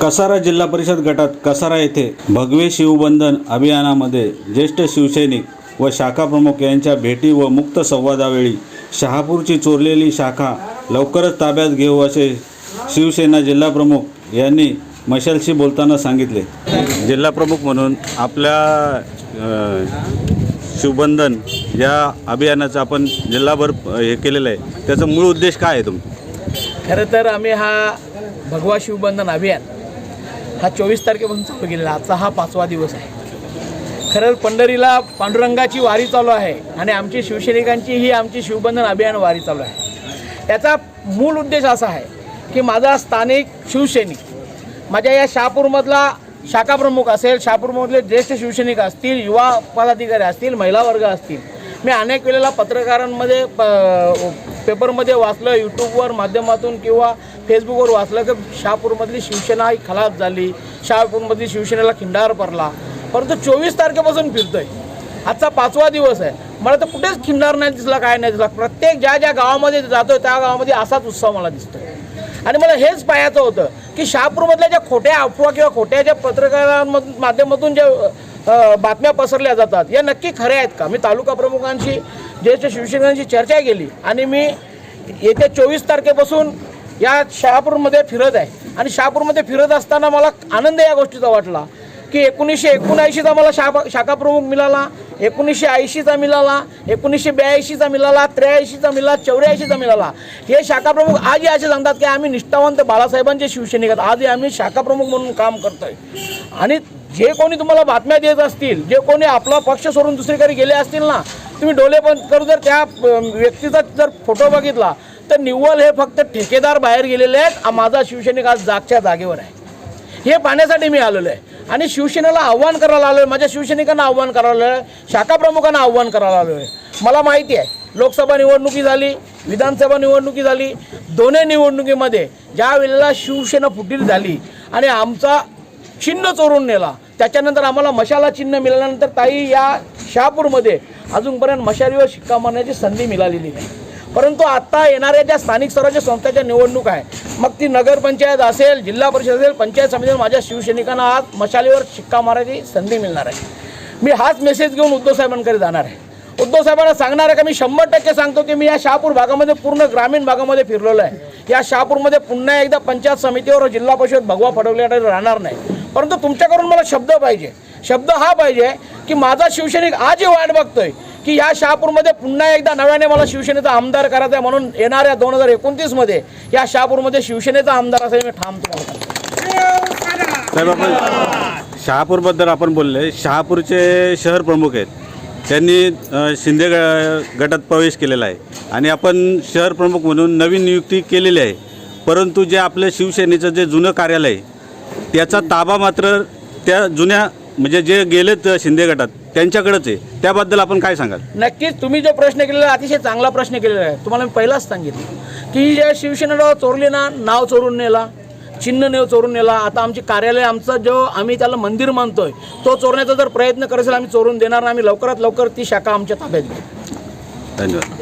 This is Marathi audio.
कसारा जिल्हा परिषद गटात कसारा येथे भगवे शिवबंधन अभियानामध्ये ज्येष्ठ शिवसैनिक व शाखा प्रमुख यांच्या भेटी व मुक्त संवादावेळी शहापूरची चोरलेली शाखा लवकरच ताब्यात घेऊ असे शिवसेना जिल्हा प्रमुख यांनी मशालशी बोलताना सांगितले. जिल्हा प्रमुख म्हणून आपल्या शिवबंधन या अभियानाचं आपण जिल्हाभर हे केलेलं आहे. त्याचा मूळ उद्देश काय आहे तुमचा? खरं तर आम्ही हा भगवा शिवबंधन अभियान हा चोवीस तारखेपासून चालू केलेला आजचा हा पाचवा दिवस आहे. खरं पंढरीला पांडुरंगाची वारी चालू आहे आणि आमची शिवसैनिकांची ही आमची शिवबंधन अभियान वारी चालू आहे. याचा मूळ उद्देश असा आहे की माझा स्थानिक शिवसैनिक माझ्या या शहापूरमधला शाखाप्रमुख असेल शहापूरमधले ज्येष्ठ शिवसैनिक असतील युवा पदाधिकारी असतील महिला वर्ग असतील मी अनेक वेळेला पत्रकारांमध्ये प पेपरमध्ये वाचलं यूट्यूबवर माध्यमातून किंवा फेसबुकवर वाचलं की शहापूरमधली शिवसेना ही खलास झाली शहापूरमधली शिवसेनेला खिंडार पडला. परंतु चोवीस तारखेपासून फिरतोय. आजचा पाचवा दिवस आहे. मला तर कुठेच खिंडार नाही दिसला काय नाही दिसला. प्रत्येक ज्या ज्या गावामध्ये जातोय त्या गावामध्ये असाच उत्सव मला दिसतोय. आणि मला हेच पाहायचं होतं की शहापूरमधल्या ज्या खोट्या अफवा किंवा खोट्या ज्या पत्रकारांमधून माध्यमातून ज्या बातम्या पसरल्या जातात या नक्की खऱ्या आहेत का? मी तालुका प्रमुखांशी ज्येष्ठ शिवसेनेशी चर्चा केली आणि मी येत्या चोवीस तारखेपासून या शहापूरमध्ये फिरत आहे. आणि शहापूरमध्ये फिरत असताना मला आनंद या गोष्टीचा वाटला की एकोणीसशे एकोणऐंशीचा मला शाखा शाखाप्रमुख मिळाला एकोणीसशे ऐंशीचा मिळाला एकोणीसशे ब्याऐंशीचा मिळाला त्र्याऐंशीचा मिळाला चौऱ्याऐंशीचा मिळाला. हे शाखाप्रमुख आजही असे सांगतात की आम्ही निष्ठावंत बाळासाहेबांचे शिवसैनिक आहेत आजही आम्ही शाखाप्रमुख म्हणून काम करतोय. आणि जे कोणी तुम्हाला बातम्या देत असतील जे कोणी आपला पक्ष सोडून दुसरीकडे गेले असतील ना तुम्ही डोले बंद करू जर त्या व्यक्तीचा जर फोटो बघितला तर निव्वळ हे फक्त ठेकेदार बाहेर गेलेले आहेत. माझा शिवसैनिक आज जागच्या जागेवर आहे. हे पाहण्यासाठी मी आलेलो आहे. आणि शिवसेनेला आव्हान करायला आलो आहे माझ्या शिवसैनिकांना आव्हान करायला आलो आहे शाखा प्रमुखांना आव्हान करायला आलो आहे मला माहिती आहे लोकसभा निवडणुकी झाली विधानसभा निवडणुकी झाली. दोन्ही निवडणुकीमध्ये ज्या वेळेला शिवसेना फुटीर झाली आणि आमचा चिन्ह चोरून नेला त्याच्यानंतर आम्हाला मशाला चिन्ह मिळाल्यानंतर ताई या शहापूरमध्ये अजूनपर्यंत मशालीवर शिक्का मारण्याची संधी मिळालेली नाही. परंतु आता येणाऱ्या ज्या स्थानिक स्वराज्य संस्थेच्या निवडणूक आहे मग ती नगरपंचायत असेल जिल्हा परिषद असेल पंचायत समिती माझ्या शिवसैनिकांना आज मशालीवर शिक्का मारायची संधी मिळणार आहे. मी हाच मेसेज घेऊन उद्धव साहेबांकडे जाणार आहे. उद्धव साहेबांना सांगणार आहे का? मी शंभर टक्के सांगतो की मी या शहापूर भागामध्ये पूर्ण ग्रामीण भागामध्ये फिरलेलो आहे. या शहापूरमध्ये पुन्हा एकदा पंचायत समितीवर जिल्हा परिषद भगवा फडवल्याकडे राहणार नाही. परंतु तुमच्याकडून मला शब्द पाहिजे. शब्द हा पाहिजे की माझा शिवसैनिक आजही वाट बघतोय. की या शहापूरमध्ये पुन्हा एकदा नव्याने मला शिवसेनेचा आमदार करायचा आहे म्हणून येणाऱ्या दोन हजार एकोणतीसमध्ये या शहापूरमध्ये शिवसेनेचा आमदार असेल मी ठाम तुम्हाला साहेब आपण शहापूरबद्दल आपण बोलले. शहापूरचे शहर प्रमुख आहेत. त्यांनी शिंदे ग- गटात प्रवेश केलेला आहे. आणि आपण शहर प्रमुख म्हणून नवीन नियुक्ती केलेली आहे. परंतु जे आपलं शिवसेनेचं जे जुनं कार्यालय त्याचा ताबा मात्र त्या जुन्या म्हणजे जे गेलेत शिंदे गटात त्यांच्याकडेच आहे. त्याबद्दल आपण काय सांगाल? नक्कीच तुम्ही जो प्रश्न केलेला आहे, अतिशय चांगला प्रश्न केलेला आहे. तुम्हाला मी पहिलाच सांगितलं की ज्या शिवसेनेला चोरली ना नाव चोरून नेला चिन्ह नेव चोरून नेला. आता आमची कार्यालय आमचा जो आम्ही त्याला मंदिर मानतोय तो चोरण्याचा जर प्रयत्न करेल आम्ही चोरून देणार नाही. आम्ही लवकरात लवकर ती शाखा आमच्या ताब्यात घेऊ. धन्यवाद.